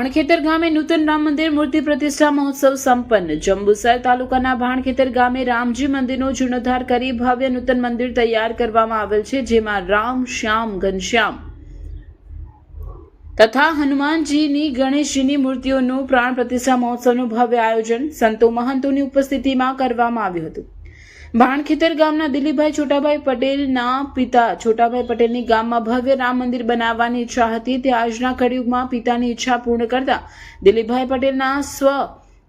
ભાણખેતર ગામે નૂતન રામ મંદિર મૂર્તિ પ્રતિષ્ઠા મહોત્સવ સંપન્ન. જંબુસર તાલુકાના ભાણખેતર ગામે રામજી મંદિરનો જીર્ણોદ્ધાર કરી ભવ્ય નૂતન મંદિર તૈયાર કરવામાં આવેલ છે, જેમાં રામ, શ્યામ, ઘનશ્યામ તથા હનુમાનજીની, ગણેશજીની મૂર્તિઓનું પ્રાણ પ્રતિષ્ઠા મહોત્સવનું ભવ્ય આયોજન સંતો મહંતોની ઉપસ્થિતિમાં કરવામાં આવ્યું હતું. ભાણખેતર ગામના દિલીપભાઈ છોટાભાઈ પટેલના પિતા છોટાભાઈ પટેલની ગામમાં ભવ્ય રામ મંદિર બનાવવાની ઈચ્છા હતી. તે આજના કળિયુગમાં પિતાની ઈચ્છા પૂર્ણ કરતા દિલીપભાઈ પટેલના સ્વ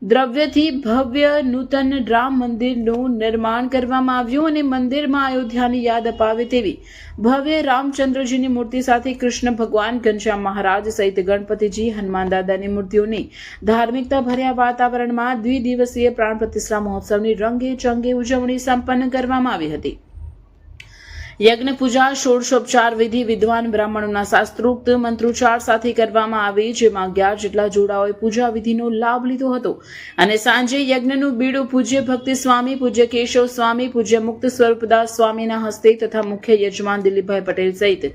દ્રવ્યથી ભવ્ય નૂતન રામ મંદિરનું નિર્માણ કરવામાં આવ્યું અને મંદિરમાં અયોધ્યાની યાદ અપાવે તેવી ભવ્ય રામચંદ્રજીની મૂર્તિ સાથે કૃષ્ણ ભગવાન ઘનશ્યામ મહારાજ સહિત ગણપતિજી, હનુમાન દાદાની મૂર્તિઓની ધાર્મિકતા ભર્યા વાતાવરણમાં દ્વિદિવસીય પ્રાણ પ્રતિષ્ઠા મહોત્સવની રંગે ચંગે ઉજવણી સંપન્ન કરવામાં આવી હતી. યજ્ઞ પૂજા ષોડશોપચાર વિધિ, વિદ્વાન બ્રાહ્મણોના શાસ્ત્રોક્ત મંત્રોચ્ચાર સાથે કરવામાં આવી, જેમાં અગિયાર જેટલા જોડાઓએ પૂજા વિધિનો લાભ લીધો હતો. અને સાંજે યજ્ઞનું બીડું પૂજ્ય ભક્તિ સ્વામી, પૂજ્ય કેશવ સ્વામી, પૂજ્ય મુક્ત સ્વરૂપદાસ સ્વામીના હસ્તે તથા મુખ્ય યજમાન દિલીપભાઈ પટેલ સહિત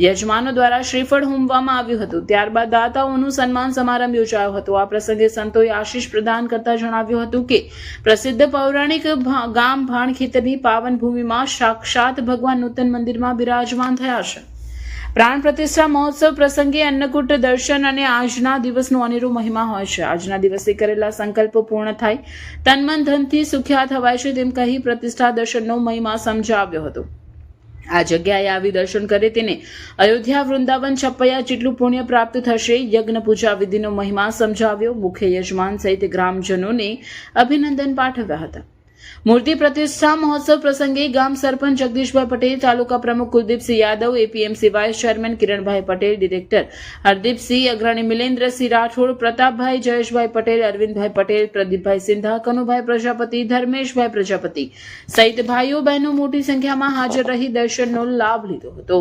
યજમાનો દ્વારા શ્રીફળ હોમવામાં આવ્યું હતું. ત્યારબાદ દાતાઓનું સન્માન સમારંભ યોજાયો હતો. આ પ્રસંગે સંતોએ આશીષ પ્રદાન કરતા જણાવ્યું હતું કે, પ્રસિદ્ધ પૌરાણિક ગામ ભાણખેતરની પાવન ભૂમિમાં સાક્ષાત ભગવાન નૂતન મંદિરમાં બિરાજમાન થયા છે. પ્રાણ પ્રતિષ્ઠા મહોત્સવ પ્રસંગે અન્નકૂટ દર્શન અને આજના દિવસનો અનેરો મહિમા હોય છે. આજના દિવસે કરેલા સંકલ્પો પૂર્ણ થાય, તનમન ધનથી સુખ્યા થવાય છે તેમ કહી પ્રતિષ્ઠા દર્શનનો મહિમા સમજાવ્યો હતો. આ જગ્યાએ આવી દર્શન કરે તેને અયોધ્યા, વૃંદાવન છપૈયા જેટલું પુણ્ય પ્રાપ્ત થશે, યજ્ઞ પૂજા વિધિનો મહિમા સમજાવ્યો. મુખ્ય યજમાન સહિત ગ્રામજનોને અભિનંદન પાઠવ્યા હતા. મૂર્તિ પ્રતિષ્ઠા મહોત્સવ પ્રસંગે ગામ સરપંચ જગદીશભાઈ પટેલ, તાલુકા પ્રમુખ Kuldeepsinh Yadav APMC vice chairman Kiranbhai Patel, director Hardeepsinh અગ્રણી મિલેન્દ્રસિંહ રાઠોડ, પ્રતાપભાઈ જયેશભાઈ પટેલ, અરવિંદભાઈ પટેલ, પ્રદીપભાઈ સિંધા, કનુભાઈ પ્રજાપતિ, ધર્મેશભાઈ પ્રજાપતિ સહિત ભાઈઓ બહેનો મોટી સંખ્યામાં હાજર રહી દર્શનનો લાભ લીધો હતો.